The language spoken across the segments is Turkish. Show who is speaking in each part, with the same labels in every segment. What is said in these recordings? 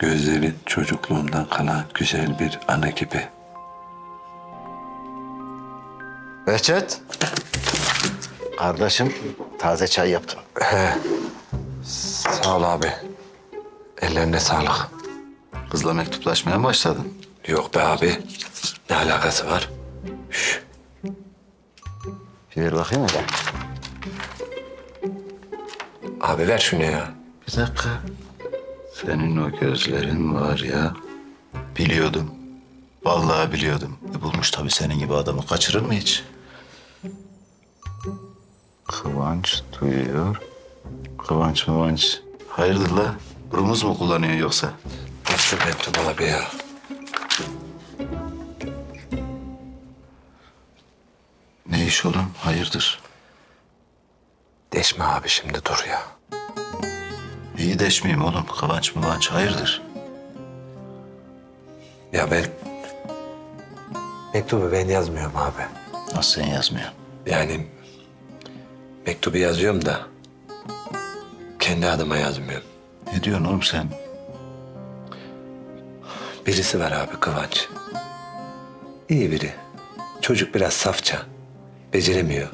Speaker 1: Gözleri çocukluğumdan kalan güzel bir ana gibi.
Speaker 2: Behçet. Kardeşim taze çay yaptım.
Speaker 1: Sağ ol abi. Ellerine sağlık.
Speaker 2: Kızla mektuplaşmaya mı başladın?
Speaker 1: Yok be abi. Ne alakası var?
Speaker 2: Bir ver bakayım hele.
Speaker 1: Abi ver şunu ya.
Speaker 2: Bir dakika. Senin o gözlerin var ya. Biliyordum. Vallahi biliyordum. E bulmuş tabii senin gibi adamı. Kaçırır mı hiç? Kıvanç duyuyor. Kıvanç mıvanç. Hayırdır la? Rumuz mu kullanıyor yoksa?
Speaker 1: Şu mektubu abi ya.
Speaker 2: Ne iş oğlum? Hayırdır?
Speaker 1: Deşme abi şimdi dur ya.
Speaker 2: İyi deşmeyeyim oğlum. Kıvanç mıvanç hayırdır?
Speaker 1: Ya ben... Mektubu ben yazmıyorum abi.
Speaker 2: Nasıl sen yazmıyorsun?
Speaker 1: Yani mektubu yazıyorum da kendi adıma yazmıyorum.
Speaker 2: Ne diyorsun oğlum sen?
Speaker 1: Birisi var abi Kıvanç. İyi biri. Çocuk biraz safça. Beceremiyor.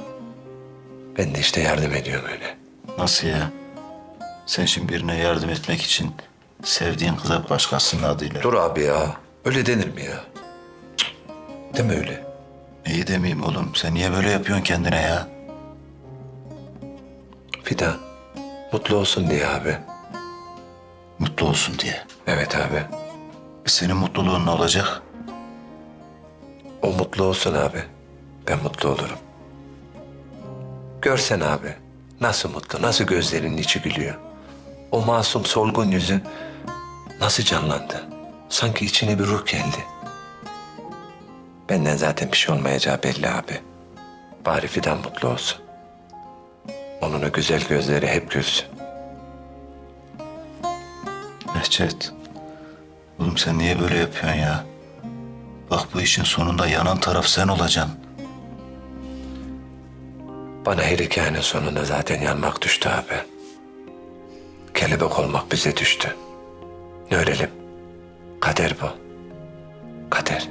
Speaker 1: Ben de işte yardım ediyorum öyle.
Speaker 2: Nasıl ya? Sen şimdi birine yardım etmek için sevdiğin kıza başkasının adıyla.
Speaker 1: Dur abi ya. Öyle denir mi ya? Cık. Deme öyle.
Speaker 2: İyi demeyeyim oğlum. Sen niye böyle yapıyorsun kendine ya?
Speaker 1: Fidan. Mutlu olsun diye abi.
Speaker 2: Mutlu olsun diye.
Speaker 1: Evet abi.
Speaker 2: E senin mutluluğun ne olacak?
Speaker 1: O mutlu olsun abi. Ben mutlu olurum. Görsen abi. Nasıl mutlu, nasıl gözlerinin içi gülüyor. O masum solgun yüzü nasıl canlandı. Sanki içine bir ruh geldi. Benden zaten bir şey olmayacağı belli abi. Bari Fidan mutlu olsun. Onun o güzel gözleri hep gülsün.
Speaker 2: Behçet. Oğlum sen niye böyle yapıyorsun ya? Bak bu işin sonunda yanan taraf sen olacaksın.
Speaker 1: Bana her hikayenin sonunda zaten yanmak düştü abi. Kelebek olmak bize düştü. Ne ölelim? Kader bu. Kader.